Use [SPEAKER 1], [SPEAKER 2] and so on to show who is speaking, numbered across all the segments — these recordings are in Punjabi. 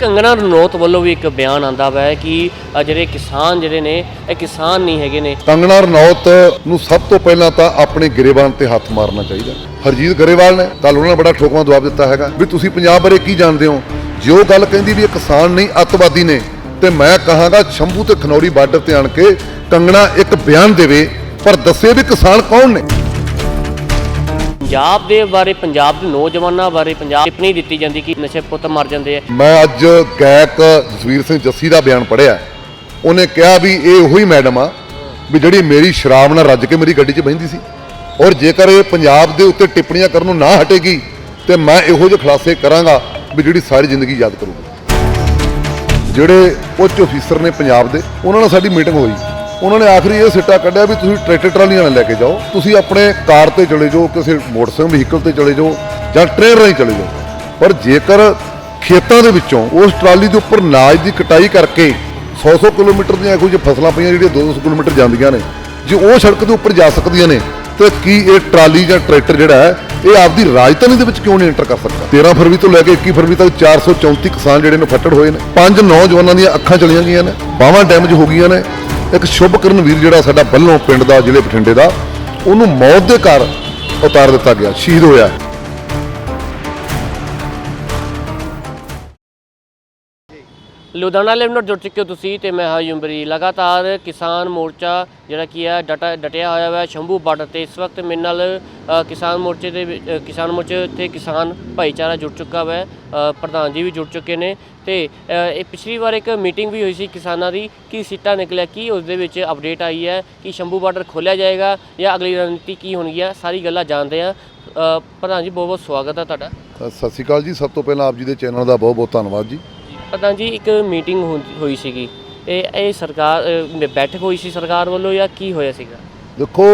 [SPEAKER 1] ਕੰਗਣਾ ਰਣੌਤ ਵੱਲੋਂ ਵੀ ਇੱਕ ਬਿਆਨ ਆਂਦਾ ਵਾ ਕਿ ਅ, ਜਿਹੜੇ ਕਿਸਾਨ ਜਿਹੜੇ ਨੇ ਇਹ ਕਿਸਾਨ ਨਹੀਂ ਹੈਗੇ ਨੇ।
[SPEAKER 2] ਕੰਗਣਾ ਰਣੌਤ ਨੂੰ ਸਭ ਤੋਂ ਪਹਿਲਾਂ ਤਾਂ ਆਪਣੇ ਗਰੇਬਾਨ ਤੇ ਹੱਥ ਮਾਰਨਾ ਚਾਹੀਦਾ। ਹਰਜੀਤ ਗਰੇਵਾਲ ਨੇ ਕੱਲ ਉਹਨਾਂ ਨੇ ਬੜਾ ਠੋਕਵਾਂ ਜਵਾਬ ਦਿੱਤਾ ਹੈਗਾ ਵੀ ਤੁਸੀਂ ਪੰਜਾਬ ਬਾਰੇ ਕੀ ਜਾਣਦੇ ਹੋ? ਜੇ ਉਹ ਗੱਲ ਕਹਿੰਦੀ ਵੀ ਇਹ ਕਿਸਾਨ ਨਹੀਂ ਅੱਤਵਾਦੀ ਨੇ ਤੇ ਮੈਂ ਕਹਾਂਗਾ ਸ਼ੰਭੂ ਤੇ ਖਨੌਰੀ ਬਾਰਡਰ ਤੇ ਆਣ ਕੇ ਕੰਗਣਾ ਇੱਕ ਬਿਆਨ ਦੇਵੇ ਪਰ ਦੱਸੇ ਵੀ ਕਿਸਾਨ ਕੌਣ ਨੇ?
[SPEAKER 1] ਪੰਜਾਬ ਦੇ ਬਾਰੇ, ਪੰਜਾਬ ਦੇ ਨੌਜਵਾਨਾਂ ਬਾਰੇ ਪੰਜਾਬ ਟਿੱਪਣੀ ਦਿੱਤੀ ਜਾਂਦੀ ਕਿ ਨਸ਼ੇ ਪੁੱਤ ਮਰ ਜਾਂਦੇ ਆ।
[SPEAKER 2] ਮੈਂ ਅੱਜ ਗਾਇਕ ਜਸਵੀਰ ਸਿੰਘ ਜੱਸੀ ਦਾ ਬਿਆਨ ਪੜ੍ਹਿਆ ਉਹਨੇ ਕਿਹਾ ਵੀ ਇਹ ਉਹੀ ਮੈਡਮ ਆ ਵੀ ਜਿਹੜੀ ਮੇਰੀ ਸ਼ਰਾਬ ਨਾਲ ਰੱਜ ਕੇ ਮੇਰੀ ਗੱਡੀ 'ਚ ਬਹਿੰਦੀ ਸੀ। ਔਰ ਜੇਕਰ ਇਹ ਪੰਜਾਬ ਦੇ ਉੱਤੇ ਟਿੱਪਣੀਆਂ ਕਰਨ ਨੂੰ ਨਾ ਹਟੇਗੀ, ਤੇ ਮੈਂ ਇਹੋ ਜਿਹੇ ਖੁਲਾਸੇ ਕਰਾਂਗਾ ਵੀ ਜਿਹੜੀ ਸਾਰੀ ਜ਼ਿੰਦਗੀ ਯਾਦ ਕਰੂਗਾ। ਜਿਹੜੇ ਉੱਚ ਅਫੀਸਰ ਨੇ ਪੰਜਾਬ ਦੇ, ਉਹਨਾਂ ਨਾਲ ਸਾਡੀ ਮੀਟਿੰਗ ਹੋਈ। ਉਹਨਾਂ ਨੇ ਆਖਰੀ ਇਹ ਸਿੱਟਾ ਕੱਢਿਆ ਵੀ ਤੁਸੀਂ ਟਰੈਕਟਰ ਟਰਾਲੀਆਂ ਨਾਲ ਲੈ ਕੇ ਜਾਓ। ਤੁਸੀਂ ਆਪਣੇ ਕਾਰ ਤੇ ਚਲੇ ਜਾਓ, ਕਿਸੇ ਮੋਟਰਸਾਈਕਲ, ਵਹੀਕਲ ਤੇ ਚਲੇ ਜਾਓ ਜਾਂ ਟ੍ਰੇਨ ਰਾਹੀਂ ਚਲੇ ਜਾਓ। ਪਰ ਜੇਕਰ ਖੇਤਾਂ ਦੇ ਵਿੱਚੋਂ ਉਸ ਟਰਾਲੀ ਦੇ ਉੱਪਰ ਨਾਜ ਦੀ ਕਟਾਈ ਕਰਕੇ 100-100 ਕਿਲੋਮੀਟਰ ਦੀਆਂ ਇਹੋ ਜਿਹੀ ਫਸਲਾਂ ਪਈਆਂ ਜਿਹੜੀਆਂ 200 ਕਿਲੋਮੀਟਰ ਜਾਂਦੀਆਂ ਨੇ, ਜੇ ਉਹ ਸੜਕ ਦੇ ਉੱਪਰ ਜਾ ਸਕਦੀਆਂ ਨੇ, ਤੇ ਕੀ ਇਹ ਟਰਾਲੀ ਜਾਂ ਟਰੈਕਟਰ ਜਿਹੜਾ ਹੈ, ਇਹ ਆਪਦੀ ਰਾਜਧਾਨੀ ਦੇ ਵਿੱਚ ਕਿਉਂ ਨਹੀਂ ਐਂਟਰ ਕਰ ਸਕਦਾ? 13 ਫਰਵਰੀ ਤੋਂ ਲੈ ਕੇ 21 ਫਰਵਰੀ ਤੱਕ 434 ਕਿਸਾਨ ਜਿਹੜੇ ਨੇ ਫੱਟੜ ਹੋਏ ਨੇ। ਪੰਜ ਨੌਜਵਾਨਾਂ ਦੀਆਂ ਅੱਖਾਂ ਚਲੀਆਂ ਗਈਆਂ ਨੇ, ਬਾਹਾਂ ਡੈਮੇਜ ਹੋ ਗਈਆਂ ਨੇ। ਇੱਕ ਸ਼ੁਭਕਰਨ ਵੀਰ ਜਿਹੜਾ ਸਾਡਾ ਬੱਲੋਂ ਪਿੰਡ ਦਾ, ਜ਼ਿਲ੍ਹੇ ਬਠਿੰਡੇ ਦਾ, ਉਹਨੂੰ ਮੌਤ ਦੇ ਘਰ ਉਤਾਰ ਦਿੱਤਾ ਗਿਆ, ਸ਼ਹੀਦ ਹੋਇਆ
[SPEAKER 1] ਲੁਧਿਆਣਾ ਲਾਈਵ ਨਾਲ ਜੁੜ ਚੁੱਕੇ ਹੋ ਤੁਸੀਂ ਤੇ ਮੈਂ ਹਾਂ ਯੁੰਬਰੀ। ਲਗਾਤਾਰ ਕਿਸਾਨ ਮੋਰਚਾ ਜਿਹੜਾ ਕੀ ਹੈ, ਡਟਾ ਡਟਿਆ ਹੋਇਆ ਹੈ ਸ਼ੰਭੂ ਬਾਰਡਰ ਤੇ ਇਸ ਵਕਤ ਮੇਰੇ ਨਾਲ ਕਿਸਾਨ ਮੋਰਚੇ ਦੇ ਕਿਸਾਨ ਮੋਰਚੇ ਤੇ ਕਿਸਾਨ ਭਾਈਚਾਰਾ ਜੁੜ ਚੁੱਕਾ ਹੈ ਪ੍ਰਧਾਨ ਜੀ ਵੀ ਜੁੜ ਚੁੱਕੇ ਨੇ ਤੇ ਇਹ ਪਿਛਲੀ ਵਾਰ ਇੱਕ ਮੀਟਿੰਗ ਵੀ ਹੋਈ ਸੀ ਕਿਸਾਨਾਂ ਦੀ, ਕੀ ਸਿੱਟਾ ਨਿਕਲਿਆ, ਕੀ ਉਸ ਦੇ ਵਿੱਚ ਅਪਡੇਟ ਆਈ ਹੈ, ਕਿ ਸ਼ੰਭੂ ਬਾਰਡਰ ਖੋਲਿਆ ਜਾਏਗਾ ਜਾਂ ਅਗਲੀ ਰਣਨੀਤੀ ਕੀ ਹੋਣੀ ਹੈ ਸਾਰੀ ਗੱਲਾਂ ਜਾਣਦੇ ਆ ਪ੍ਰਧਾਨ ਜੀ ਬਹੁਤ ਬਹੁਤ ਸਵਾਗਤ ਹੈ ਤੁਹਾਡਾ।
[SPEAKER 2] ਸਤਿ ਸ਼੍ਰੀ ਅਕਾਲ ਜੀ, ਸਭ ਤੋਂ ਪਹਿਲਾਂ ਆਪ ਜੀ ਦੇ ਚੈਨਲ ਦਾ ਬਹੁਤ ਬਹੁਤ ਧੰਨਵਾਦ ਜੀ।
[SPEAKER 1] ਪਤਾ ਜੀ, ਇੱਕ ਮੀਟਿੰਗ ਹੋਈ ਸੀਗੀ। ਇਹ ਇਹ ਸਰਕਾਰ ਬੈਠਕ ਹੋਈ ਸੀ ਸਰਕਾਰ ਵੱਲੋਂ ਜਾਂ ਕੀ ਹੋਇਆ ਸੀਗਾ?
[SPEAKER 2] ਦੇਖੋ,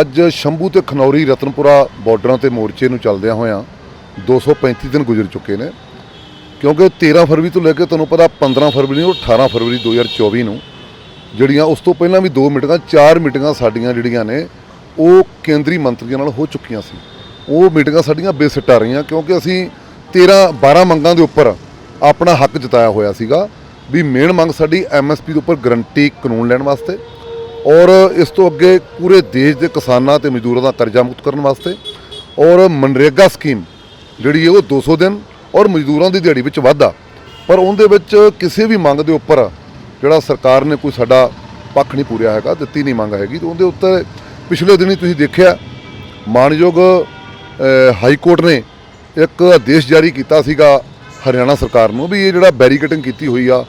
[SPEAKER 2] ਅੱਜ ਸ਼ੰਭੂ ਤੇ ਖਨੌਰੀ ਰਤਨਪੁਰਾ ਬਾਰਡਰਾਂ ਤੇ ਮੋਰਚੇ ਨੂੰ ਚੱਲਦਿਆਂ ਹੋਇਆਂ 235 ਦਿਨ ਗੁਜ਼ਰ ਚੁੱਕੇ ਨੇ। ਕਿਉਂਕਿ 13 ਫਰਵਰੀ ਤੋਂ ਲੈ ਕੇ ਤੁਹਾਨੂੰ ਪਤਾ 15 ਫਰਵਰੀ ਨੂੰ 18 ਫਰਵਰੀ 2024 ਨੂੰ ਜਿਹੜੀਆਂ ਉਸ ਤੋਂ ਪਹਿਲਾਂ ਵੀ ਦੋ ਮੀਟਿੰਗਾਂ, ਚਾਰ ਮੀਟਿੰਗਾਂ ਸਾਡੀਆਂ ਜਿਹੜੀਆਂ ਨੇ, ਉਹ ਕੇਂਦਰੀ ਮੰਤਰੀਆਂ ਨਾਲ ਹੋ ਚੁੱਕੀਆਂ ਸੀ। ਉਹ ਮੀਟਿੰਗਾਂ ਸਾਡੀਆਂ ਬੇਸਿੱਟਾ ਰਹੀਆਂ ਕਿਉਂਕਿ ਅਸੀਂ 13 12 ਮੰਗਾਂ ਦੇ ਉੱਪਰ ਆਪਣਾ ਹੱਕ ਜਤਾਇਆ ਹੋਇਆ ਸੀਗਾ ਵੀ ਮੇਨ ਮੰਗ ਸਾਡੀ ਐਮਐਸਪੀ ਦੇ ਉੱਪਰ ਗਰੰਟੀ ਕਾਨੂੰਨ ਲੈਣ ਵਾਸਤੇ ਔਰ ਇਸ ਤੋਂ ਅੱਗੇ ਪੂਰੇ ਦੇਸ਼ ਦੇ ਕਿਸਾਨਾਂ ਤੇ ਮਜ਼ਦੂਰਾਂ ਦਾ ਕਰਜ਼ਾ ਮੁਕਤ ਕਰਨ ਵਾਸਤੇ ਔਰ ਮਨਰੇਗਾ ਸਕੀਮ ਜਿਹੜੀ ਹੈ ਉਹ 200 ਦਿਨ ਔਰ ਮਜ਼ਦੂਰਾਂ ਦੀ ਦਿਹਾੜੀ ਵਿੱਚ ਵਾਧਾ। ਪਰ ਉਹਦੇ ਵਿੱਚ ਕਿਸੇ ਵੀ ਮੰਗ ਦੇ ਉੱਪਰ ਜਿਹੜਾ ਸਰਕਾਰ ਨੇ ਕੋਈ ਸਾਡਾ ਪੱਖ ਨਹੀਂ ਪੂਰਿਆ ਹੈਗਾ, ਦਿੱਤੀ ਨਹੀਂ ਮੰਗ ਹੈਗੀ, ਤੇ ਉਹਦੇ ਉੱਤੇ ਪਿਛਲੇ ਦਿਨੀ ਤੁਸੀਂ ਦੇਖਿਆ, ਮਾਨਯੋਗ ਹਾਈ ਕੋਰਟ ਨੇ ਇੱਕ ਆਦੇਸ਼ ਜਾਰੀ ਕੀਤਾ ਸੀਗਾ ਹਰਿਆਣਾ ਸਰਕਾਰ ਨੂੰ ਵੀ ਇਹ ਜਿਹੜਾ ਬੈਰੀਕੇਟਿੰਗ ਕੀਤੀ ਹੋਈ ਆ,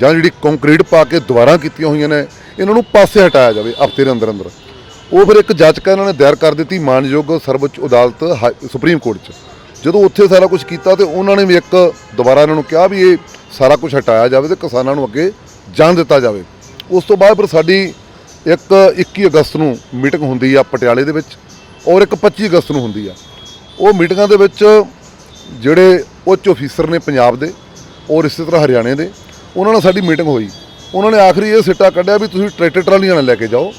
[SPEAKER 2] ਜਾਂ ਜਿਹੜੀ ਕੰਕਰੀਟ ਪਾ ਕੇ ਦੁਬਾਰਾ ਕੀਤੀਆਂ ਹੋਈਆਂ ਨੇ, ਇਹਨਾਂ ਨੂੰ ਪਾਸੇ ਹਟਾਇਆ ਜਾਵੇ, ਹਫ਼ਤੇ ਦੇ ਅੰਦਰ ਅੰਦਰ। ਉਹ ਫਿਰ ਇੱਕ ਜਾਚਕਾ ਇਹਨਾਂ ਨੇ ਦਾਇਰ ਕਰ ਦਿੱਤੀ ਮਾਨਯੋਗ ਸਰਵਉੱਚ ਅਦਾਲਤ ਹਾਈ- ਸੁਪਰੀਮ ਕੋਰਟ 'ਚ। ਜਦੋਂ ਉੱਥੇ ਸਾਰਾ ਕੁਝ ਕੀਤਾ ਤੇ ਉਹਨਾਂ ਨੇ ਵੀ ਇੱਕ ਦੁਬਾਰਾ ਇਹਨਾਂ ਨੂੰ ਕਿਹਾ ਵੀ ਇਹ ਸਾਰਾ ਕੁਝ ਹਟਾਇਆ ਜਾਵੇ ਤੇ ਕਿਸਾਨਾਂ ਨੂੰ ਅੱਗੇ ਜਾਣ ਦਿੱਤਾ ਜਾਵੇ। ਉਸ ਤੋਂ ਬਾਅਦ ਫਿਰ ਸਾਡੀ ਇੱਕ 21 ਅਗਸਤ ਨੂੰ ਮੀਟਿੰਗ ਹੁੰਦੀ ਆ ਪਟਿਆਲੇ ਦੇ ਵਿੱਚ ਔਰ ਇੱਕ 25 ਅਗਸਤ ਨੂੰ ਹੁੰਦੀ ਆ। ਉਹ ਮੀਟਿੰਗਾਂ ਦੇ ਵਿੱਚ ਜਿਹੜੇ ਉੱਚ ਅਫੀਸਰ ਨੇ ਪੰਜਾਬ ਦੇ ਔਰ ਇਸੇ ਤਰ੍ਹਾਂ ਹਰਿਆਣੇ ਦੇ, ਉਹਨਾਂ ਨਾਲ ਸਾਡੀ ਮੀਟਿੰਗ ਹੋਈ। ਉਹਨਾਂ ਨੇ ਆਖਰੀ ਇਹ ਸਿੱਟਾ ਕੱਢਿਆ ਵੀ ਤੁਸੀਂ ਟਰੈਕਟਰ ਟਰਾਲੀਆਂ ਨਾਲ ਲੈ ਕੇ ਜਾਓ,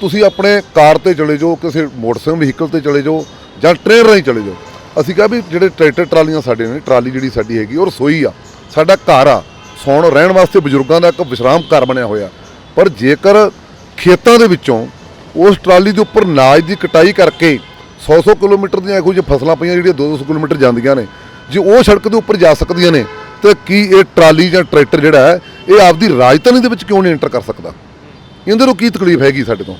[SPEAKER 2] ਤੁਸੀਂ ਆਪਣੇ ਕਾਰ ਤੇ ਚਲੇ ਜਾਓ, ਕਿਸੇ ਮੋਟਰਸਾਈਕਲ, ਵਹੀਕਲ ਤੇ ਚਲੇ ਜਾਓ ਜਾਂ ਟ੍ਰੇਨ ਰਾਹੀਂ ਚਲੇ ਜਾਓ। ਅਸੀਂ ਕਿਹਾ ਵੀ ਜਿਹੜੇ ਟਰੈਕਟਰ ਟਰਾਲੀਆਂ ਸਾਡੇ ਨੇ, ਟਰਾਲੀ ਜਿਹੜੀ ਸਾਡੀ ਹੈਗੀ ਉਹ ਰਸੋਈ ਆ, ਸਾਡਾ ਘਰ ਆ, ਸੌਣ ਰਹਿਣ ਵਾਸਤੇ ਬਜ਼ੁਰਗਾਂ ਦਾ ਇੱਕ ਵਿਸ਼ਰਾਮ ਘਰ ਬਣਿਆ ਹੋਇਆ। ਪਰ ਜੇਕਰ ਖੇਤਾਂ ਦੇ ਵਿੱਚੋਂ ਉਸ ਟਰਾਲੀ ਦੇ ਉੱਪਰ ਨਾਜ ਦੀ ਕਟਾਈ ਕਰਕੇ 100-100 ਕਿਲੋਮੀਟਰ ਦੀਆਂ ਇਹੋ ਜਿਹੀ ਫਸਲਾਂ ਪਈਆਂ ਜਿਹੜੀਆਂ 200 ਕਿਲੋਮੀਟਰ ਜਾਂਦੀਆਂ ਨੇ ਜੇ ਉਹ ਸੜਕ ਦੇ ਉੱਪਰ ਜਾ ਸਕਦੀਆਂ ਨੇ, ਤੇ ਕੀ ਇਹ ਟਰਾਲੀ ਜਾਂ ਟਰੈਕਟਰ ਜਿਹੜਾ ਹੈ, ਇਹ ਆਪਦੀ ਰਾਜਧਾਨੀ ਦੇ ਵਿੱਚ ਕਿਉਂ ਨਹੀਂ ਐਂਟਰ ਕਰ ਸਕਦਾ? ਇਹਦੇ ਨੂੰ ਕੀ ਤਕਲੀਫ ਹੈਗੀ ਸਾਡੇ ਤੋਂ?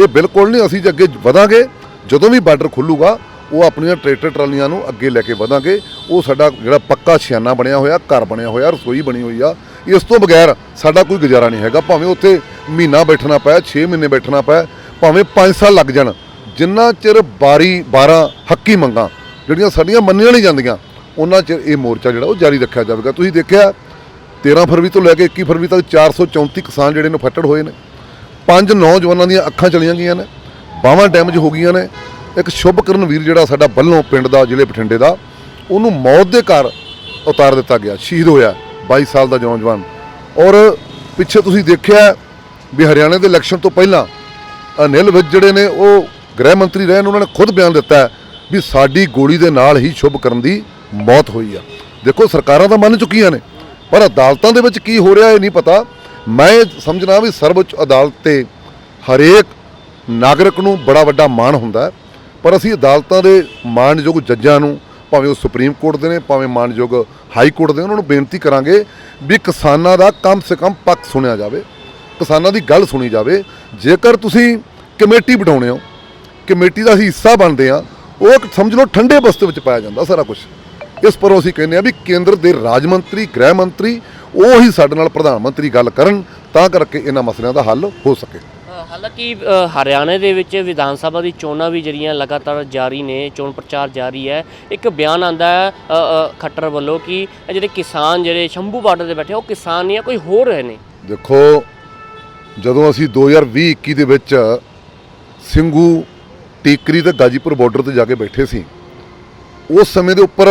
[SPEAKER 2] ਇਹ ਬਿਲਕੁਲ ਨਹੀਂ, ਅਸੀਂ ਜੇ ਅੱਗੇ ਵਧਾਂਗੇ, ਜਦੋਂ ਵੀ ਬਾਰਡਰ ਖੁੱਲੂਗਾ, ਉਹ ਆਪਣੀਆਂ ਟਰੈਕਟਰ ਟਰਾਲੀਆਂ ਨੂੰ ਅੱਗੇ ਲੈ ਕੇ ਵਧਾਂਗੇ। ਉਹ ਸਾਡਾ ਜਿਹੜਾ ਪੱਕਾ ਛਿਆਨਾ ਬਣਿਆ ਹੋਇਆ, ਘਰ ਬਣਿਆ ਹੋਇਆ, ਰਸੋਈ ਬਣੀ ਹੋਈ ਆ, ਇਸ ਤੋਂ ਬਗੈਰ ਸਾਡਾ ਕੋਈ ਗੁਜ਼ਾਰਾ ਨਹੀਂ ਹੈਗਾ। ਭਾਵੇਂ ਉੱਥੇ ਮਹੀਨਾ ਬੈਠਣਾ ਪਏ 6 ਮਹੀਨੇ ਬੈਠਣਾ ਪਏ ਭਾਵੇਂ 5 ਸਾਲ ਲੱਗ ਜਾਣ, ਜਿੰਨਾ ਚਿਰ ਬਾਰੀ 12 ਹੱਕੀ ਮੰਗਾਂ, ਜਿਹੜੀਆਂ ਸਾਡੀਆਂ ਮੰਨੀਆਂ ਨਹੀਂ ਜਾਂਦੀਆਂ ਉਹਨਾਂ 'ਚ ਇਹ ਮੋਰਚਾ ਜਿਹੜਾ ਉਹ ਜਾਰੀ ਰੱਖਿਆ ਜਾਵੇਗਾ। ਤੁਸੀਂ ਦੇਖਿਆ 13 ਫਰਵਰੀ ਤੋਂ ਲੈ ਕੇ 21 ਫਰਵਰੀ ਤੱਕ 434 ਕਿਸਾਨ ਜਿਹੜੇ ਨੇ ਫੱਟੜ ਹੋਏ ਨੇ। ਪੰਜ ਨੌਜਵਾਨਾਂ ਦੀਆਂ ਅੱਖਾਂ ਚਲੀਆਂ ਗਈਆਂ ਨੇ, ਬਾਹਾਂ ਡੈਮੇਜ ਹੋ ਗਈਆਂ ਨੇ। ਇੱਕ ਸ਼ੁਭਕਰਨ ਵੀਰ ਜਿਹੜਾ ਸਾਡਾ ਬੱਲੋਂ ਪਿੰਡ ਦਾ, ਜ਼ਿਲ੍ਹੇ ਬਠਿੰਡੇ ਦਾ, ਉਹਨੂੰ ਮੌਤ ਦੇ ਘਰ ਉਤਾਰ ਦਿੱਤਾ ਗਿਆ, ਸ਼ਹੀਦ ਹੋਇਆ 22 ਸਾਲ ਦਾ ਨੌਜਵਾਨ। ਔਰ ਪਿੱਛੇ ਤੁਸੀਂ ਦੇਖਿਆ ਵੀ ਹਰਿਆਣਾ ਦੇ ਇਲੈਕਸ਼ਨ ਤੋਂ ਪਹਿਲਾਂ ਅਨਿਲ ਵਿਜ ਜਿਹੜੇ ਨੇ ਉਹ ਗ੍ਰਹਿ ਮੰਤਰੀ ਰਹੇ ਨੇ ਉਹਨਾਂ ਨੇ ਖੁਦ ਬਿਆਨ ਦਿੱਤਾ ਵੀ ਸਾਡੀ ਗੋਲੀ ਦੇ ਨਾਲ ਹੀ ਸ਼ੁਭਕਰਨ ਦੀ ਮੌਤ ਹੋਈ ਆ। ਦੇਖੋ, ਸਰਕਾਰਾਂ ਤਾਂ ਮੰਨ ਚੁੱਕੀਆਂ ਨੇ, ਪਰ ਅਦਾਲਤਾਂ ਦੇ ਵਿੱਚ ਕੀ ਹੋ ਰਿਹਾ ਇਹ ਨਹੀਂ ਪਤਾ। ਮੈਂ ਸਮਝਣਾ ਵੀ ਸਰਵਉੱਚ ਅਦਾਲਤ ਤੇ ਹਰੇਕ ਨਾਗਰਿਕ ਨੂੰ ਬੜਾ ਵੱਡਾ ਮਾਣ ਹੁੰਦਾ ਪਰ ਅਸੀਂ ਅਦਾਲਤਾਂ ਦੇ ਮਾਣਯੋਗ ਜੱਜਾਂ ਨੂੰ, ਭਾਵੇਂ ਉਹ ਸੁਪਰੀਮ ਕੋਰਟ ਦੇ ਨੇ, ਭਾਵੇਂ ਮਾਣਯੋਗ ਹਾਈ ਕੋਰਟ ਦੇ, ਉਹਨਾਂ ਨੂੰ ਬੇਨਤੀ ਕਰਾਂਗੇ ਵੀ ਕਿਸਾਨਾਂ ਦਾ ਕਮ ਸੇ ਕਮ ਪੱਖ ਸੁਣਿਆ ਜਾਵੇ, ਕਿਸਾਨਾਂ ਦੀ ਗੱਲ ਸੁਣੀ ਜਾਵੇ। ਜੇਕਰ ਤੁਸੀਂ ਕਮੇਟੀ ਬਿਠਾਉਣੇ ਹੋ, ਕਮੇਟੀ ਦਾ ਅਸੀਂ ਹਿੱਸਾ ਬਣਦੇ ਆ, ਉਹ ਸਮਝ ਲਓ ਠੰਡੇ ਬਸਤੇ ਵਿੱਚ ਪਾਇਆ ਜਾਂਦਾ ਸਾਰਾ ਕੁਝ ਇਸ ਪਰ ਅਸੀਂ ਕਹਿੰਦੇ ਆ ਵੀ ਕੇਂਦਰ ਦੇ ਰਾਜ ਮੰਤਰੀ ਗ੍ਰਹਿ ਮੰਤਰੀ ਉਹ ਹੀ ਸਾਡੇ ਨਾਲ ਪ੍ਰਧਾਨ ਮੰਤਰੀ ਗੱਲ ਕਰਨ ਤਾਂ ਕਰਕੇ ਇਹਨਾਂ ਮਸਲਿਆਂ ਦਾ ਹੱਲ ਹੋ ਸਕੇ।
[SPEAKER 1] ਹਾਲਾਂਕਿ ਹਰਿਆਣੇ ਦੇ ਵਿੱਚ ਵਿਧਾਨ ਸਭਾ ਦੀ ਚੋਣਾਂ ਵੀ ਜਿਹੜੀਆਂ ਲਗਾਤਾਰ ਜਾਰੀ ਨੇ ਚੋਣ ਪ੍ਰਚਾਰ ਜਾਰੀ ਹੈ। ਇੱਕ ਬਿਆਨ ਆਂਦਾ ਹੈ ਖੱਟਰ ਵੱਲੋਂ ਕਿ ਜਿਹੜੇ ਕਿਸਾਨ ਜਿਹੜੇ ਸ਼ੰਭੂ ਬਾਰਡਰ ਤੇ ਬੈਠੇ ਉਹ ਕਿਸਾਨ ਨਹੀਂ ਆ ਕੋਈ ਹੋਰ ਰਹੇ ਨੇ।
[SPEAKER 2] ਦੇਖੋ ਜਦੋਂ ਅਸੀਂ 2020-21 ਦੇ ਵਿੱਚ ਸਿੰਘੂ ਟੀਕਰੀ ਤੇ ਗਾਜੀਪੁਰ ਬਾਰਡਰ ਤੇ ਜਾ ਕੇ ਬੈਠੇ ਸੀ ਉਸ ਸਮੇਂ ਦੇ ਉੱਪਰ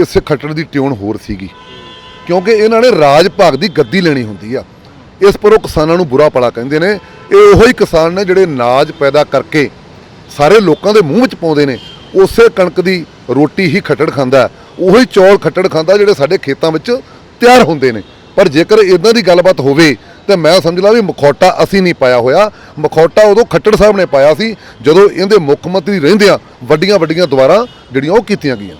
[SPEAKER 2] ਇਸੇ ਖੱਟੜ ਦੀ ਟਿਊਨ ਹੋਰ ਸੀਗੀ। ਕਿਉਂਕਿ ਇਹਨਾਂ ਨੇ ਰਾਜ ਭਾਗ ਦੀ ਗੱਦੀ ਲੈਣੀ ਹੁੰਦੀ ਆ। ਇਸ ਪਰ ਉਹ ਕਿਸਾਨਾਂ ਨੂੰ ਬੁਰਾ ਭਲਾ ਕਹਿੰਦੇ ਨੇ। ਇਹ ਉਹੋ ਹੀ ਕਿਸਾਨ ਨੇ ਜਿਹੜੇ ਨਾਜ ਪੈਦਾ ਕਰਕੇ ਸਾਰੇ ਲੋਕਾਂ ਦੇ ਮੂੰਹ ਵਿੱਚ ਪਾਉਂਦੇ ਨੇ। ਉਸੇ ਕਣਕ ਦੀ ਰੋਟੀ ਹੀ ਖੱਟੜ ਖਾਂਦਾ। ਉਹੀ ਚੌਲ ਖੱਟੜ ਖਾਂਦਾ ਜਿਹੜੇ ਸਾਡੇ ਖੇਤਾਂ ਵਿੱਚ ਤਿਆਰ ਹੁੰਦੇ ਨੇ। ਪਰ ਜੇਕਰ ਇਦਾਂ ਦੀ ਗੱਲਬਾਤ ਹੋਵੇ, ਤਾਂ ਮੈਂ ਸਮਝ ਲਾ ਵੀ ਮਖੌਟਾ ਅਸੀਂ ਨਹੀਂ ਪਾਇਆ ਹੋਇਆ। ਮਖੌਟਾ ਉਦੋਂ ਖੱਟੜ ਸਾਹਿਬ ਨੇ ਪਾਇਆ ਸੀ, ਜਦੋਂ ਇਹਦੇ ਮੁੱਖ ਮੰਤਰੀ ਰਹਿੰਦਿਆਂ ਵੱਡੀਆਂ ਵੱਡੀਆਂ ਦੁਆਰਾ ਜਿਹੜੀਆਂ ਉਹ ਕੀਤੀਆਂ ਗਈਆਂ।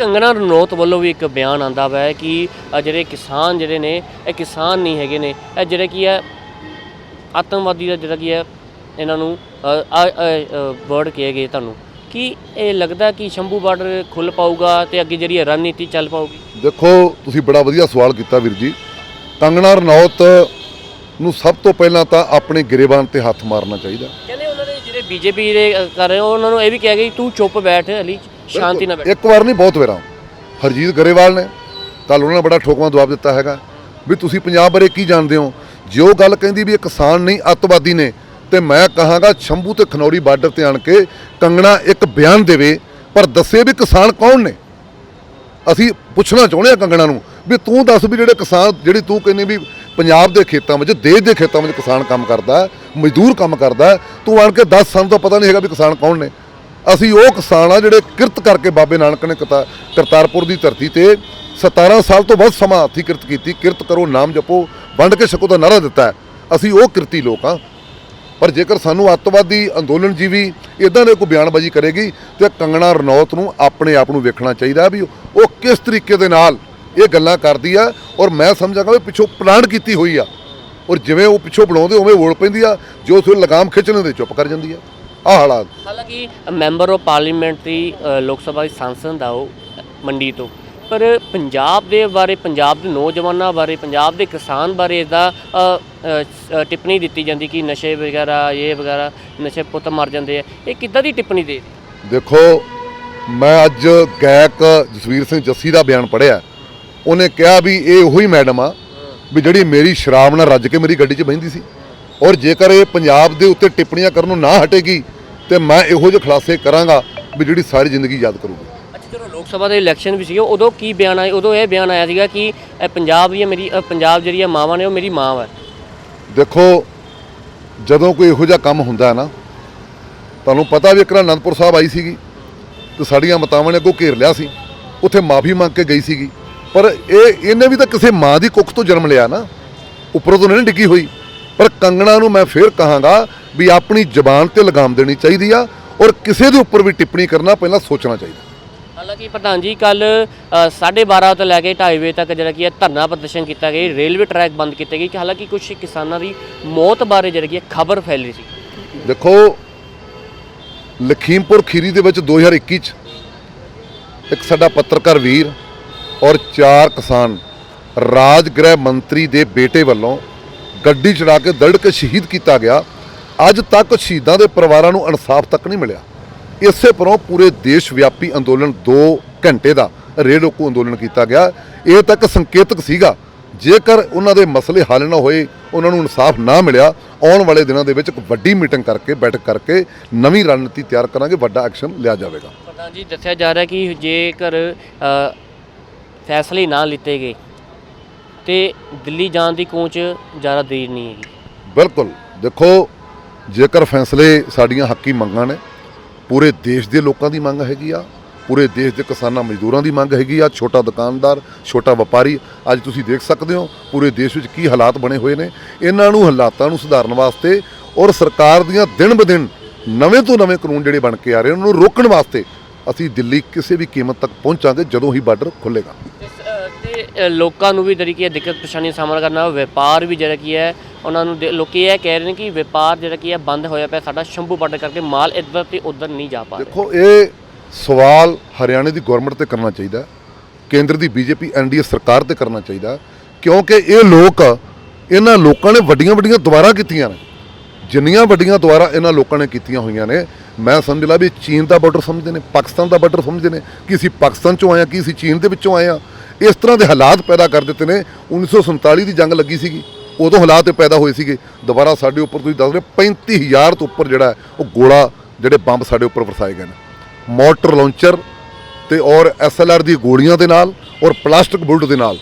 [SPEAKER 1] ਕੰਗਣਾ ਰਣੌਤ ਵੱਲੋਂ ਵੀ ਇੱਕ ਬਿਆਨ ਆਂਦਾ ਵਾ ਹੈ ਕਿ ਅ, ਜਿਹੜੇ ਕਿਸਾਨ ਜਿਹੜੇ ਨੇ ਇਹ ਕਿਸਾਨ ਨਹੀਂ ਹੈਗੇ ਨੇ। ਇਹ ਜਿਹੜੇ ਕੀ ਹੈ ਆਤੰਕਵਾਦੀ ਦਾ ਜਿਹੜਾ ਕੀ ਹੈ ਇਹਨਾਂ ਨੂੰ ਵਰਡ ਕਿਹਾ ਗਏ ਤੁਹਾਨੂੰ। ਕਿ ਇਹ ਲੱਗਦਾ ਕਿ ਸ਼ੰਭੂ ਬਾਰਡਰ ਖੁੱਲ ਪਾਊਗਾ ਤੇ ਅੱਗੇ ਜਿਹੜੀ ਰਣਨੀਤੀ ਚੱਲ ਪਾਊਗੀ?
[SPEAKER 2] ਦੇਖੋ ਤੁਸੀਂ ਬੜਾ ਵਧੀਆ ਸਵਾਲ ਕੀਤਾ ਵੀਰ ਜੀ। ਕੰਗਣਾ ਰਣੌਤ ਨੂੰ ਸਭ ਤੋਂ ਪਹਿਲਾਂ ਤਾਂ ਆਪਣੇ ਗਿਰੇਬਾਨ ਤੇ ਹੱਥ ਮਾਰਨਾ ਚਾਹੀਦਾ।
[SPEAKER 1] ਕਹਿੰਦੇ ਉਹਨਾਂ ਦੇ ਜਿਹੜੇ ਬੀਜੇਪੀ ਦੇ ਕਰ ਰਹੇ ਉਹਨਾਂ ਨੂੰ ਇਹ ਵੀ ਕਿਹਾ ਗਿਆ ਕਿ ਤੂੰ ਚੁੱਪ ਬੈਠ ਅਲੀ। ਸ਼ਾਂਤੀ ਨਾਲ ਬੈਠ
[SPEAKER 2] ਇੱਕ ਵਾਰ ਨਹੀਂ ਬਹੁਤ ਵਾਰਾਂ। ਹਰਜੀਤ ਗਰੇਵਾਲ ਨੇ ਕੱਲ ਉਹਨਾਂ ਨੇ ਬੜਾ ਠੋਕਵਾਂ ਜਵਾਬ ਦਿੱਤਾ ਹੈਗਾ ਵੀ ਤੁਸੀਂ ਪੰਜਾਬ ਬਾਰੇ ਕੀ ਜਾਣਦੇ ਹੋ? ਜੇ ਉਹ ਗੱਲ ਕਹਿੰਦੀ ਵੀ ਇਹ ਕਿਸਾਨ ਨਹੀਂ ਅੱਤਵਾਦੀ ਨੇ ਤੇ ਮੈਂ ਕਹਾਂਗਾ ਸ਼ੰਭੂ ਤੇ ਖਨੌਰੀ ਬਾਰਡਰ ਤੇ ਆਣ ਕੇ ਕੰਗਣਾ ਇੱਕ ਬਿਆਨ ਦੇਵੇ ਪਰ ਦੱਸੇ ਵੀ ਕਿਸਾਨ ਕੌਣ ਨੇ? ਅਸੀਂ ਪੁੱਛਣਾ ਚਾਹੁੰਦੇ ਆ ਕੰਗਣਾ ਨੂੰ ਵੀ ਤੂੰ ਦੱਸ ਵੀ ਜਿਹੜੇ ਕਿਸਾਨ ਜਿਹੜੀ ਤੂੰ ਕਹਿੰਦੀ ਵੀ ਪੰਜਾਬ ਦੇ ਖੇਤਾਂ ਵਿੱਚ ਦੇਸ਼ ਦੇ ਖੇਤਾਂ ਵਿੱਚ ਕਿਸਾਨ ਕੰਮ ਕਰਦਾ ਮਜ਼ਦੂਰ ਕੰਮ ਕਰਦਾ ਤੂੰ ਆਣ ਕੇ ਦੱਸ ਸਾਨੂੰ ਤਾਂ ਪਤਾ ਨਹੀਂ ਹੈਗਾ ਵੀ ਕਿਸਾਨ ਕੌਣ ਨੇ। ਅਸੀਂ ਉਹ ਕਿਸਾਨ ਆ ਜਿਹੜੇ ਕਿਰਤ ਕਰਕੇ ਬਾਬੇ ਨਾਨਕ ਨੇ ਕਤਾ- ਕਰਤਾਰਪੁਰ ਦੀ ਧਰਤੀ ਤੇ 17 ਸਾਲ ਤੋਂ ਵੱਧ ਸਮਾਂ ਹੱਥੀਂ ਕਿਰਤ ਕੀਤੀ। ਕਿਰਤ ਕਰੋ, ਨਾਮ ਜਪੋ, ਵੰਡ ਕੇ ਛਕੋ ਦਾ ਨਾਰਾ ਦਿੱਤਾ ਅਸੀਂ ਉਹ ਕਿਰਤੀ ਲੋਕ ਆ। ਪਰ ਜੇਕਰ ਸਾਨੂੰ ਅੱਤਵਾਦੀ ਅੰਦੋਲਨ ਜੀਵੀ ਇਦਾਂ ਦੇ ਕੋਈ ਬਿਆਨਬਾਜ਼ੀ ਕਰੇਗੀ, ਤੇ ਕੰਗਣਾ ਰਣੌਤ ਨੂੰ ਆਪਣੇ ਆਪ ਨੂੰ ਵੇਖਣਾ ਚਾਹੀਦਾ ਵੀ ਉਹ ਕਿਸ ਤਰੀਕੇ ਦੇ ਨਾਲ ਇਹ ਗੱਲਾਂ ਕਰਦੀ ਆ। ਔਰ ਮੈਂ ਸਮਝਾਂਗਾ ਵੀ ਪਿੱਛੋਂ ਪਲਾਨ ਕੀਤੀ ਹੋਈ ਆ। ਔਰ ਜਿਵੇਂ ਉਹ ਪਿੱਛੋਂ ਬਣਾਉਂਦੇ, ਉਵੇਂ ਵੋਲ ਪੈਂਦੀ ਆ। ਜੋ ਉਸ ਲਗਾਮ ਖਿੱਚਣ ਦੇ ਚੁੱਪ ਕਰ ਜਾਂਦੀ ਆ। ਆਹ ਹਾਲਾਤ।
[SPEAKER 1] ਹਾਲਾਂਕਿ ਮੈਂਬਰ ਆਫ ਪਾਰਲੀਮੈਂਟ ਦੀ ਅ, ਲੋਕ ਸਭਾ ਦੀ ਸੰਸਦ ਆ ਉਹ ਮੰਡੀ ਤੋਂ। ਪਰ ਪੰਜਾਬ ਦੇ ਬਾਰੇ ਪੰਜਾਬ ਦੇ ਨੌਜਵਾਨਾਂ ਬਾਰੇ ਪੰਜਾਬ ਦੇ ਕਿਸਾਨ ਬਾਰੇ ਇਸਦਾ ਟਿੱਪਣੀ ਦਿੱਤੀ ਜਾਂਦੀ ਕਿ ਨਸ਼ੇ ਵਗੈਰਾ ਇਹ ਵਗੈਰਾ ਨਸ਼ੇ ਪੁੱਤ ਮਰ ਜਾਂਦੇ ਆ। ਇਹ ਕਿੱਦਾਂ ਦੀ ਟਿੱਪਣੀ ਦੇ
[SPEAKER 2] ਦੇਖੋ ਮੈਂ ਅੱਜ ਗਾਇਕ ਜਸਵੀਰ ਸਿੰਘ ਜੱਸੀ ਦਾ ਬਿਆਨ ਪੜਿਆ ਉਹਨੇ ਕਿਹਾ ਵੀ ਇਹ ਉਹੀ ਮੈਡਮ ਆ ਵੀ ਜਿਹੜੀ ਮੇਰੀ ਸ਼ਰਾਬ ਨਾਲ ਰੱਜ ਕੇ ਮੇਰੀ ਗੱਡੀ 'ਚ ਬਹਿੰਦੀ ਸੀ। ਔਰ ਜੇਕਰ ਇਹ ਪੰਜਾਬ ਦੇ ਉੱਤੇ ਟਿੱਪਣੀਆਂ ਕਰਨ ਨੂੰ ਨਾ ਹਟੇਗੀ ਤੇ ਮੈਂ ਇਹੋ ਜਿਹੇ ਖੁਲਾਸੇ ਕਰਾਂਗਾ ਵੀ ਜਿਹੜੀ ਸਾਰੀ ਜ਼ਿੰਦਗੀ ਯਾਦ ਕਰੂਗੀ।
[SPEAKER 1] ਅੱਛਾ ਜਦੋਂ ਲੋਕ ਸਭਾ ਦੇ ਇਲੈਕਸ਼ਨ ਵੀ ਸੀਗੇ ਉਦੋਂ ਕੀ ਬਿਆਨ ਆਇਆ ਉਦੋਂ ਇਹ ਬਿਆਨ ਆਇਆ ਸੀਗਾ ਕਿ ਇਹ ਪੰਜਾਬ ਦੀ ਮੇਰੀ ਅ, ਪੰਜਾਬ ਜਿਹੜੀ ਆ ਮਾਵਾਂ ਨੇ ਉਹ ਮੇਰੀ ਮਾਂ ਵਾ।
[SPEAKER 2] ਦੇਖੋ ਜਦੋਂ ਕੋਈ ਇਹੋ ਜਿਹਾ ਕੰਮ ਹੁੰਦਾ ਹੈ ਨਾ ਤੁਹਾਨੂੰ ਪਤਾ ਵੀ ਇੱਕ ਨਾ ਅਨੰਦਪੁਰ ਸਾਹਿਬ ਆਈ ਸੀਗੀ ਤੇ ਸਾਡੀਆਂ ਮਾਤਾਵਾਂ ਨੇ ਅੱਗੋਂ ਘੇਰ ਲਿਆ ਸੀ ਉੱਥੇ ਮਾਫੀ ਮੰਗ ਕੇ ਗਈ ਸੀਗੀ। ਪਰ ਇਹ ਇਹਨੇ ਵੀ ਤਾਂ ਕਿਸੇ ਮਾਂ ਦੀ ਕੁੱਖ ਤੋਂ ਜਨਮ ਲਿਆ ਨਾ ਉੱਪਰੋਂ ਤੋਂ ਨਹੀਂ ਡਿੱਗੀ ਹੋਈ। ਪਰ ਕੰਗਣਾ ਨੂੰ ਮੈਂ ਫੇਰ ਕਹਾਂਗਾ ਵੀ ਆਪਣੀ ਜ਼ਬਾਨ ਤੇ ਲਗਾਮ ਦੇਣੀ ਚਾਹੀਦੀ ਆ ਔਰ ਕਿਸੇ ਦੇ ਉੱਪਰ ਵੀ ਟਿੱਪਣੀ ਕਰਨਾ ਪਹਿਲਾਂ ਸੋਚਣਾ ਚਾਹੀਦਾ।
[SPEAKER 1] ਹਾਲਾਂਕਿ ਪ੍ਰਧਾਨ ਜੀ ਕੱਲ 12:30 ਤੋਂ ਲੈ ਕੇ 2:30 ਵਜੇ ਤੱਕ ਜਿਹੜਾ ਕੀ ਹੈ ਧਰਨਾ ਪ੍ਰਦਰਸ਼ਨ ਕੀਤਾ ਗਿਆ ਰੇਲਵੇ ਟਰੈਕ ਬੰਦ ਕੀਤੇ ਗਏ ਕਿ ਹਾਲਾਂਕਿ ਕੁਝ ਕਿਸਾਨਾਂ ਦੀ ਮੌਤ ਬਾਰੇ ਜਿਹੜੀ ਹੈ ਖਬਰ ਫੈਲ ਰਹੀ ਸੀ।
[SPEAKER 2] ਦੇਖੋ ਲਖੀਮਪੁਰ ਖੀਰੀ ਦੇ ਵਿੱਚ 2021 ਚ ਇੱਕ ਸਾਡਾ ਪੱਤਰਕਾਰ ਵੀਰ ਔਰ ਚਾਰ ਕਿਸਾਨ ਰਾਜ ਗ੍ਰਹਿ ਮੰਤਰੀ ਦੇ ਬੇਟੇ ਵੱਲੋਂ ਗੱਡੀ ਚੜਾ ਕੇ ਦਰੜ ਕੇ ਸ਼ਹੀਦ ਕੀਤਾ ਗਿਆ, ਅੱਜ ਤੱਕ ਸ਼ਹੀਦਾਂ ਦੇ ਪਰਿਵਾਰਾਂ ਨੂੰ ਇਨਸਾਫ ਤੱਕ ਨਹੀਂ ਮਿਲਿਆ। ਇਸੇ ਪਰੋਂ ਪੂਰੇ ਦੇਸ਼ ਵਿਆਪੀ ਅੰਦੋਲਨ 2 ਘੰਟੇ ਦਾ ਰੇਲ ਰੋਕੂ ਅੰਦੋਲਨ ਕੀਤਾ ਗਿਆ। ਇਹ ਤੱਕ ਸੰਕੇਤਕ ਸੀਗਾ। ਜੇਕਰ ਉਹਨਾਂ ਦੇ ਮਸਲੇ ਹੱਲ ਨਾ ਹੋਏ, ਉਹਨਾਂ ਨੂੰ ਇਨਸਾਫ ਨਾ ਮਿਲਿਆ, ਆਉਣ ਵਾਲੇ ਦਿਨਾਂ ਦੇ ਵਿੱਚ ਇੱਕ ਵੱਡੀ ਮੀਟਿੰਗ ਕਰਕੇ, ਬੈਠਕ ਕਰਕੇ ਨਵੀਂ ਰਣਨੀਤੀ ਤਿਆਰ ਕਰਾਂਗੇ, ਵੱਡਾ ਐਕਸ਼ਨ ਲਿਆ ਜਾਵੇਗਾ।
[SPEAKER 1] ਪ੍ਰਧਾਨ ਜੀ, ਦੱਸਿਆ ਜਾ ਰਿਹਾ ਕਿ ਜੇਕਰ ਫੈਸਲੇ ਨਾ ਲਿੱਤੇ ਗਏ ਤੇ ਦਿੱਲੀ ਜਾਣ ਦੀ ਕੋਚ ਜ਼ਿਆਦਾ ਦੇਰ ਨਹੀਂ ਹੈਗੀ।
[SPEAKER 2] ਬਿਲਕੁਲ। ਦੇਖੋ, ਜੇਕਰ ਫੈਸਲੇ ਸਾਡੀਆਂ ਹੱਕੀ ਮੰਗਾਂ ਨੇ, ਪੂਰੇ ਦੇਸ਼ ਦੇ ਲੋਕਾਂ ਦੀ ਮੰਗ ਹੈਗੀ ਆ, ਪੂਰੇ ਦੇਸ਼ ਦੇ ਕਿਸਾਨਾਂ ਮਜ਼ਦੂਰਾਂ ਦੀ ਮੰਗ ਹੈਗੀ ਆ, ਛੋਟਾ ਦੁਕਾਨਦਾਰ, ਛੋਟਾ ਵਪਾਰੀ, ਅੱਜ ਤੁਸੀਂ ਦੇਖ ਸਕਦੇ ਹੋ ਪੂਰੇ ਦੇਸ਼ ਵਿੱਚ ਕੀ ਹਾਲਾਤ ਬਣੇ ਹੋਏ ਨੇ। ਇਹਨਾਂ ਨੂੰ ਹਾਲਾਤਾਂ ਨੂੰ ਸੁਧਾਰਨ ਵਾਸਤੇ ਔਰ ਸਰਕਾਰ ਦੀਆਂ ਦਿਨ ਬ ਦਿਨ ਨਵੇਂ ਤੋਂ ਨਵੇਂ ਕਾਨੂੰਨ ਜਿਹੜੇ ਬਣ ਕੇ ਆ ਰਹੇ ਉਹਨਾਂ ਨੂੰ ਰੋਕਣ ਵਾਸਤੇ ਅਸੀਂ ਦਿੱਲੀ ਕਿਸੇ ਵੀ ਕੀਮਤ ਤੱਕ ਪਹੁੰਚਾਂਗੇ ਜਦੋਂ ਹੀ ਬਾਰਡਰ ਖੁੱਲੇਗਾ
[SPEAKER 1] ਤੇ ਲੋਕਾਂ ਨੂੰ ਵੀ ਜਿਹੜੀ ਕੀ ਹੈ ਦਿੱਕਤ ਪਰੇਸ਼ਾਨੀ ਦਾ ਸਾਹਮਣਾ ਕਰਨਾ ਵਪਾਰ ਵੀ ਜਿਹੜਾ ਕੀ ਹੈ, ਉਹਨਾਂ ਨੂੰ ਦੇ- ਲੋਕੀ ਇਹ ਕਹਿ ਰਹੇ ਨੇ ਕਿ ਵਪਾਰ ਜਿਹੜਾ ਕੀ ਹੈ ਬੰਦ ਹੋਇਆ ਪਿਆ, ਸਾਡਾ ਸ਼ੰਭੂ ਬਾਰਡਰ ਕਰਕੇ ਮਾਲ ਇੱਧਰ ਤੇ ਉੱਧਰ ਨਹੀਂ ਜਾ ਪਾ ਰਿਹਾ।
[SPEAKER 2] ਦੇਖੋ, ਇਹ ਸਵਾਲ ਹਰਿਆਣੇ ਦੀ ਗਵਰਨਮੈਂਟ ਤੇ ਕਰਨਾ ਚਾਹੀਦਾ, ਕੇਂਦਰ ਦੀ ਬੀਜੇਪੀ ਐਨਡੀਏ ਸਰਕਾਰ ਤੇ ਕਰਨਾ ਚਾਹੀਦਾ, ਕਿਉਂਕਿ ਇਹ ਲੋਕ, ਇਹਨਾਂ ਲੋਕਾਂ ਨੇ ਵੱਡੀਆਂ ਵੱਡੀਆਂ ਦੁਆਰਾ ਕੀਤੀਆਂ ਨੇ। ਜਿੰਨੀਆਂ ਵੱਡੀਆਂ ਦੁਆਰਾ ਇਹਨਾਂ ਲੋਕਾਂ ਨੇ ਕੀਤੀਆਂ ਹੋਈਆਂ ਨੇ, ਮੈਂ ਸਮਝ ਲਾ ਵੀ ਚੀਨ ਦਾ ਬਾਰਡਰ ਸਮਝਦੇ ਨੇ, ਪਾਕਿਸਤਾਨ ਦਾ ਬਾਰਡਰ ਸਮਝਦੇ ਨੇ, ਕਿ ਅਸੀਂ ਪਾਕਿਸਤਾਨ ਚੋਂ ਆਏ ਹਾਂ, ਕਿ ਅਸੀਂ ਚੀਨ ਦੇ ਵਿੱਚੋਂ ਆਏ ਹਾਂ। ਇਸ ਤਰ੍ਹਾਂ ਦੇ ਹਾਲਾਤ ਪੈਦਾ ਕਰ ਦਿੱਤੇ ਨੇ। 1947 ਦੀ ਜੰਗ ਲੱਗੀ ਸੀਗੀ। ਉਦੋਂ ਹਾਲਾਤ ਇਹ ਪੈਦਾ ਹੋਏ ਸੀਗੇ। ਦੁਬਾਰਾ ਸਾਡੇ ਉੱਪਰ ਤੁਸੀਂ ਦੱਸ ਰਹੇ 35000 ਤੋਂ ਉੱਪਰ ਜਿਹੜਾ ਉਹ ਗੋਲਾ, ਜਿਹੜੇ ਬੰਬ ਸਾਡੇ ਉੱਪਰ ਵਰਸਾਏ ਗਏ ਨੇ। ਮੋਟਰ ਲਾਂਚਰ ਤੇ ਔਰ ਐਸਐਲਆਰ ਦੀ ਗੋਲੀਆਂ ਦੇ ਨਾਲ ਔਰ ਪਲਾਸਟਿਕ ਬੁਲਟ ਦੇ ਨਾਲ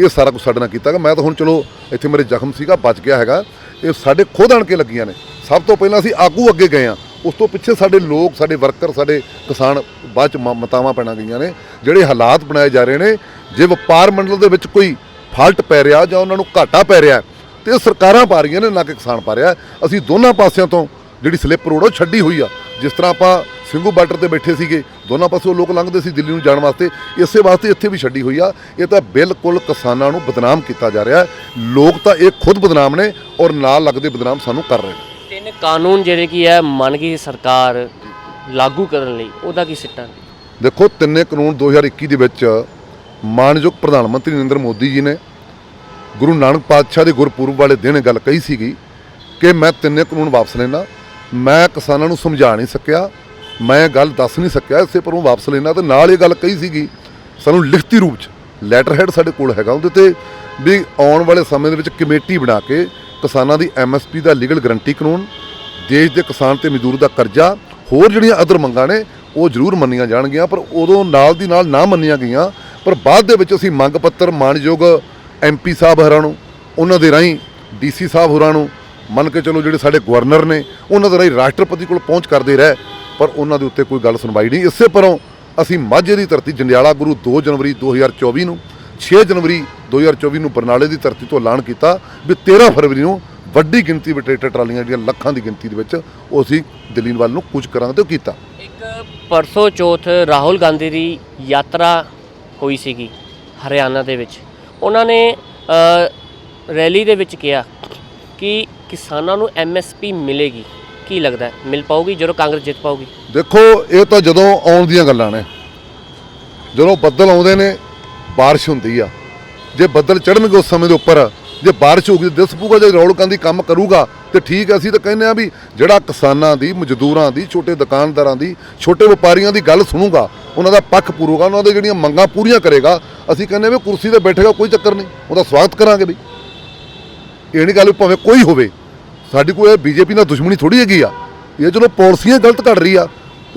[SPEAKER 2] ਇਹ ਸਾਰਾ ਕੁਝ ਸਾਡੇ ਨਾਲ ਕੀਤਾ ਗਿਆ। ਮੈਂ ਤਾਂ ਹੁਣ ਚਲੋ, ਇੱਥੇ ਮੇਰੇ ਜ਼ਖਮ ਸੀਗਾ, ਬਚ ਗਿਆ ਹੈਗਾ। ਇਹ ਸਾਡੇ ਖੁਦ ਆਣ ਕੇ ਲੱਗੀਆਂ ਨੇ। ਸਭ ਤੋਂ ਪਹਿਲਾਂ ਅਸੀਂ ਆਗੂ ਅੱਗੇ ਗਏ ਆ ਉਸ ਤੋਂ ਪਿੱਛੇ ਸਾਡੇ ਲੋਕ, ਸਾਡੇ ਵਰਕਰ, ਸਾਡੇ ਕਿਸਾਨ ਬਾਅਦ ਚ ਮਤਾਵਾਂ ਪੈਣਾ ਗਈਆਂ ਨੇ, ਜਿਹੜੇ ਹਾਲਾਤ ਬਣਾਏ ਜਾ ਰਹੇ ਨੇ। ਜੇ ਵਪਾਰ ਮੰਡਲ ਦੇ ਵਿੱਚ ਕੋਈ ਫਾਲਟ ਪੈ ਰਿਹਾ ਜਾਂ ਉਹਨਾਂ ਨੂੰ ਘਾਟਾ ਪੈ ਰਿਹਾ, ਤੇ ਇਹ ਸਰਕਾਰਾਂ ਪਾ ਰਹੀਆਂ ਨੇ, ਨਾ ਕਿ ਕਿਸਾਨ ਪਾ ਰਿਹਾ। ਅਸੀਂ ਦੋਨਾਂ ਪਾਸਿਆਂ ਤੋਂ ਜਿਹੜੀ ਸਲਿੱਪ ਰੋਡ ਉਹ ਛੱਡੀ ਹੋਈ ਆ। ਜਿਸ ਤਰ੍ਹਾਂ ਆਪਾਂ ਸਿੰਘੂ ਬਾਰਡਰ ਤੇ ਬੈਠੇ ਸੀਗੇ, ਦੋਨਾਂ ਪਾਸੇ ਉਹ ਲੋਕ ਲੰਘਦੇ ਸੀ ਦਿੱਲੀ ਨੂੰ ਜਾਣ ਵਾਸਤੇ। ਇਸੇ ਵਾਸਤੇ ਇੱਥੇ ਵੀ ਛੱਡੀ ਹੋਈ ਆ। ਇਹ ਤਾਂ ਬਿਲਕੁਲ ਕਿਸਾਨਾਂ ਨੂੰ ਬਦਨਾਮ ਕੀਤਾ ਜਾ ਰਿਹਾ। ਲੋਕ ਤਾਂ ਇਹ ਖੁਦ ਬਦਨਾਮ ਨੇ ਔਰ ਨਾਲ ਲੱਗਦੇ ਬਦਨਾਮ ਸਾਨੂੰ ਕਰ ਰਹੇ ਨੇ।
[SPEAKER 1] ਤਿੰਨ ਕਾਨੂੰਨ ਜਿਹੜੇ ਕੀ ਹੈ, ਮੰਨ ਗਈ ਸਰਕਾਰ ਲਾਗੂ ਕਰਨ ਲਈ ਉਹਦਾ ਕੀ ਸਿੱਟਾ?
[SPEAKER 2] ਦੇਖੋ, ਤਿੰਨੇ ਕਾਨੂੰਨ 2021 ਦੇ ਵਿੱਚ ਮਾਨਯੋਗ ਪ੍ਰਧਾਨ ਮੰਤਰੀ ਨਰਿੰਦਰ ਮੋਦੀ ਜੀ ਨੇ ਗੁਰੂ ਨਾਨਕ ਪਾਤਸ਼ਾਹ ਦੇ ਗੁਰਪੁਰਬ ਵਾਲੇ ਦਿਨ ਇਹ ਗੱਲ ਕਹੀ ਸੀਗੀ ਕਿ ਮੈਂ ਤਿੰਨੇ ਕਾਨੂੰਨ ਵਾਪਸ ਲੈਣਾ ਮੈਂ ਕਿਸਾਨਾਂ ਨੂੰ ਸਮਝਾ ਨਹੀਂ ਸਕਿਆ, ਮੈਂ ਇਹ ਗੱਲ ਦੱਸ ਨਹੀਂ ਸਕਿਆ, ਇਸੇ ਪਰ ਵਾਪਸ ਲੈਣਾ ਤੇ ਨਾਲ ਇਹ ਗੱਲ ਕਹੀ ਸੀਗੀ, ਸਾਨੂੰ ਲਿਖਤੀ ਰੂਪ 'ਚ ਲੈਟਰ ਹੈਡ ਸਾਡੇ ਕੋਲ ਹੈਗਾ ਉਹਦੇ ਤੇ, ਵੀ ਆਉਣ ਵਾਲੇ ਸਮੇਂ ਦੇ ਵਿੱਚ ਕਮੇਟੀ ਬਣਾ ਕੇ ਕਿਸਾਨਾਂ ਦੀ ਐਮਐਸਪੀ ਦਾ ਲੀਗਲ ਗਰੰਟੀ ਕਾਨੂੰਨ, ਦੇਸ਼ ਦੇ ਕਿਸਾਨ ਤੇ ਮਜ਼ਦੂਰ ਦਾ ਕਰਜ਼ਾ, ਹੋਰ ਜਿਹੜੀਆਂ ਅਦਰ ਮੰਗਾਂ ਨੇ, ਉਹ ਜ਼ਰੂਰ ਮੰਨੀਆਂ ਜਾਣਗੀਆਂ, ਪਰ ਉਦੋਂ ਨਾਲ ਦੀ ਨਾਲ ਨਾ ਮੰਨੀਆਂ ਗਈਆਂ, ਪਰ ਬਾਅਦ ਦੇ ਵਿੱਚ ਅਸੀਂ ਮੰਗ ਪੱਤਰ ਮਾਨਯੋਗ ਐਮਪੀ ਸਾਹਿਬ ਹਰਾਂ ਨੂੰ, ਉਹਨਾਂ ਦੇ ਰਾਹੀਂ ਡੀਸੀ ਸਾਹਿਬ ਹੋਰਾਂ ਨੂੰ, ਮੰਨ ਕੇ ਚਲੋ ਜਿਹੜੇ ਸਾਡੇ ਗਵਰਨਰ ਨੇ, ਉਹਨਾਂ ਦੇ ਰਾਹੀਂ ਰਾਸ਼ਟਰਪਤੀ ਕੋਲ ਪਹੁੰਚ ਕਰਦੇ ਰਹੇ, ਪਰ ਉਹਨਾਂ ਦੇ ਉੱਤੇ ਕੋਈ ਗੱਲ ਸੁਣਵਾਈ ਨਹੀਂ। ਇਸੇ ਪਰੋਂ ਅਸੀਂ ਮਾਝੇ ਦੀ ਧਰਤੀ, ਜੰਡਿਆਲਾ ਗੁਰੂ 2 ਜਨਵਰੀ 2024 ਨੂੰ 6 ਜਨਵਰੀ 2024 ਨੂੰ ਬਰਨਾਲੇ ਦੀ ਧਰਤੀ ਤੋਂ ਐਲਾਨ ਕੀਤਾ ਵੀ 13 ਫਰਵਰੀ ਨੂੰ ਵੱਡੀ ਗਿਣਤੀ ਵਿੱਚ ਟਰੈਕਟਰ ਟਰਾਲੀਆਂ ਜਿਹੜੀਆਂ ਲੱਖਾਂ ਦੀ ਗਿਣਤੀ ਦੇ ਵਿੱਚ ਉਹ ਅਸੀਂ ਦਿੱਲੀ ਵੱਲ ਨੂੰ ਕੂਚ ਕਰਾਂਗੇ ਤੇ ਉਹ ਕੀਤਾ
[SPEAKER 1] ਇੱਕ ਪਰਸੋਂ ਚੌਥ ਰਾਹੁਲ ਗਾਂਧੀ ਦੀ ਯਾਤਰਾ ਹੋਈ ਸੀਗੀ ਹਰਿਆਣਾ ਦੇ ਵਿੱਚ ਉਹਨਾਂ ਨੇ ਅ, ਰੈਲੀ ਦੇ ਵਿੱਚ ਕਿਹਾ ਕਿ ਕਿਸਾਨਾਂ ਨੂੰ ਐਮਐਸਪੀ ਮਿਲੇਗੀ ਕੀ ਲੱਗਦਾ ਹੈ? ਮਿਲ ਪਾਊਗੀ ਜਦੋਂ ਕਾਂਗਰਸ ਜਿੱਤ ਪਾਊਗੀ
[SPEAKER 2] ਦੇਖੋ ਇਹ ਤਾਂ ਜਦੋਂ ਆਉਣ ਦੀਆਂ ਗੱਲਾਂ ਨੇ ਜਦੋਂ ਬੱਦਲ ਆਉਂਦੇ ਨੇ بارش ਹੁੰਦੀ ਆ ਜੇ ਬੱਦਲ ਚੜਨਗੇ ਉਸ ਸਮੇਂ ਦੇ ਉੱਪਰ, ਜੇ ਬਾਰਿਸ਼ ਹੋਊਗੀ ਦਿਸ ਪੂਗਾ ਜੇ ਰੌਲਕਾਂ ਦੀ ਕੰਮ ਕਰੂਗਾ, ਤੇ ਠੀਕ ਅਸੀਂ ਤਾਂ ਕਹਿੰਦੇ ਆ ਵੀ ਜਿਹੜਾ ਕਿਸਾਨਾਂ ਦੀ, ਮਜ਼ਦੂਰਾਂ ਦੀ, ਛੋਟੇ ਦੁਕਾਨਦਾਰਾਂ ਦੀ, ਛੋਟੇ ਵਪਾਰੀਆਂ ਦੀ ਗੱਲ ਸੁਣੂਗਾ, ਉਹਨਾਂ ਦਾ ਪੱਖ ਪੂਰੂਗਾ, ਉਹਨਾਂ ਦੇ ਜਿਹੜੀਆਂ ਮੰਗਾਂ ਪੂਰੀਆਂ ਕਰੇਗਾ, ਅਸੀਂ ਕਹਿੰਦੇ ਵੀ ਕੁਰਸੀ ਤੇ ਬੈਠੇਗਾ, ਕੋਈ ਚੱਕਰ ਨਹੀਂ, ਉਹਦਾ ਸਵਾਗਤ ਕਰਾਂਗੇ ਵੀ ਇਹ ਨਹੀਂ ਗੱਲ ਭਾਵੇਂ ਕੋਈ ਹੋਵੇ, ਸਾਡੀ ਕੋਈ ਬੀਜੇਪੀ ਨਾਲ ਦੁਸ਼ਮਣੀ ਥੋੜੀ ਹੈਗੀ ਆ, ਇਹ ਚਲੋ ਪੋਲਸੀਆਂ ਗਲਤ ਕੱਢ ਰਹੀ ਆ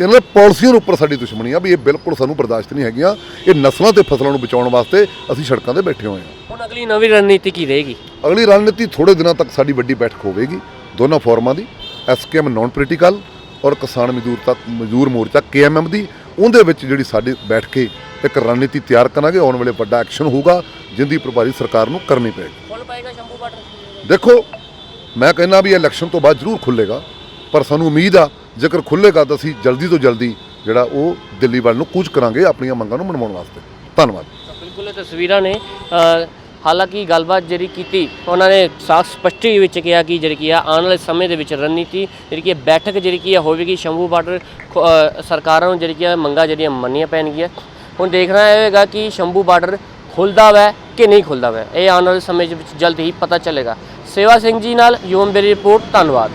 [SPEAKER 2] ਤੇ ਇਹਨਾਂ ਪਾਲਿਸੀਆਂ ਉੱਪਰ ਸਾਡੀ ਦੁਸ਼ਮਣੀ ਆ ਵੀ ਇਹ ਬਿਲਕੁਲ ਸਾਨੂੰ ਬਰਦਾਸ਼ਤ ਨਹੀਂ ਹੈਗੀਆਂ। ਇਹ ਨਸਲਾਂ ਤੇ ਫਸਲਾਂ ਨੂੰ ਬਚਾਉਣ ਵਾਸਤੇ ਅਸੀਂ ਸੜਕਾਂ ਤੇ ਬੈਠੇ ਹੋਏ ਹਾਂ
[SPEAKER 1] ਹੁਣ ਅਗਲੀ ਨਵੀਂ ਰਣਨੀਤੀ ਕੀ ਰਹੇਗੀ?
[SPEAKER 2] ਅਗਲੀ ਰਣਨੀਤੀ ਥੋੜੇ ਦਿਨਾਂ ਤੱਕ ਸਾਡੀ ਵੱਡੀ ਬੈਠਕ ਹੋਵੇਗੀ ਦੋਨਾਂ ਫੋਰਮਾਂ ਦੀ ਐਸਕੇਐਮ ਨਾਨ ਪੋਲੀਟੀਕਲ ਔਰ ਕਿਸਾਨ ਮਜ਼ਦੂਰ ਤੱਕ ਮਜ਼ਦੂਰ ਮੋਰਚਾ ਕੇਐਮਐਮ ਦੀ। ਉਹਦੇ ਵਿੱਚ ਜਿਹੜੀ ਸਾਡੀ ਬੈਠ ਕੇ ਇੱਕ ਰਣਨੀਤੀ ਤਿਆਰ ਕਰਾਂਗੇ ਆਉਣ ਵੇਲੇ ਵੱਡਾ ਐਕਸ਼ਨ ਹੋਊਗਾ ਜਿੰਦੀ ਪ੍ਰਭਾਰੀ ਸਰਕਾਰ ਨੂੰ ਕਰਨੀ ਪਏਗੀ।
[SPEAKER 1] ਖੁੱਲ ਪਾਏਗਾ ਸ਼ੰਭੂ ਬਾਰਡਰ।
[SPEAKER 2] ਦੇਖੋ ਮੈਂ ਕਹਿੰਦਾ ਵੀ ਇਹ ਇਲੈਕਸ਼ਨ ਤੋਂ ਬਾਅਦ ਜ਼ਰੂਰ ਖੁੱਲੇਗਾ ਪਰ ਸਾਨੂੰ ਉਮੀਦ ਆ ਜੇਕਰ ਖੁੱਲੇਗਾ ਤਾਂ ਅਸੀਂ ਜਲਦੀ ਤੋਂ ਜਲਦੀ ਜਿਹੜਾ ਉਹ ਦਿੱਲੀ ਵੱਲ ਨੂੰ ਕੂਚ ਕਰਾਂਗੇ ਆਪਣੀਆਂ ਮੰਗਾਂ ਨੂੰ ਮਨਵਾਉਣ ਵਾਸਤੇ। ਧੰਨਵਾਦ।
[SPEAKER 1] ਬਿਲਕੁਲ ਇਹ ਤਸਵੀਰਾਂ ਨੇ। ਹਾਲਾਂਕਿ ਗੱਲਬਾਤ ਜਿਹੜੀ ਕੀਤੀ, ਉਹਨਾਂ ਨੇ ਸਾਫ਼ ਸਪਸ਼ਟੀ ਵਿੱਚ ਕਿਹਾ ਕਿ ਜਿਹੜੀ ਕੀ ਆ, ਆਉਣ ਵਾਲੇ ਸਮੇਂ ਦੇ ਵਿੱਚ ਰਣਨੀਤੀ, ਜਿਹੜੀ ਕੀ ਬੈਠਕ ਜਿਹੜੀ ਕੀ ਹੈ ਹੋਵੇਗੀ ਸ਼ੰਭੂ ਬਾਰਡਰ ਸਰਕਾਰਾਂ ਨੂੰ ਜਿਹੜੀ ਕੀ ਮੰਗਾਂ ਜਿਹੜੀਆਂ ਮੰਨੀਆਂ ਪੈਣਗੀਆਂ। ਹੁਣ ਦੇਖਣਾ ਇਹ ਹੋਵੇਗਾ ਕਿ ਸ਼ੰਭੂ ਬਾਰਡਰ ਖੁੱਲਦਾ ਵੈ ਕਿ ਨਹੀਂ ਖੁੱਲਦਾ ਵੈ? ਇਹ ਆਉਣ ਵਾਲੇ ਸਮੇਂ ਦੇ ਵਿੱਚ ਜਲਦ ਹੀ ਪਤਾ ਚੱਲੇਗਾ। ਸੇਵਾ ਸਿੰਘ ਜੀ ਨਾਲ, ਯੂਮ ਬੇਰੀ ਰਿਪੋਰਟ, ਧੰਨਵਾਦ।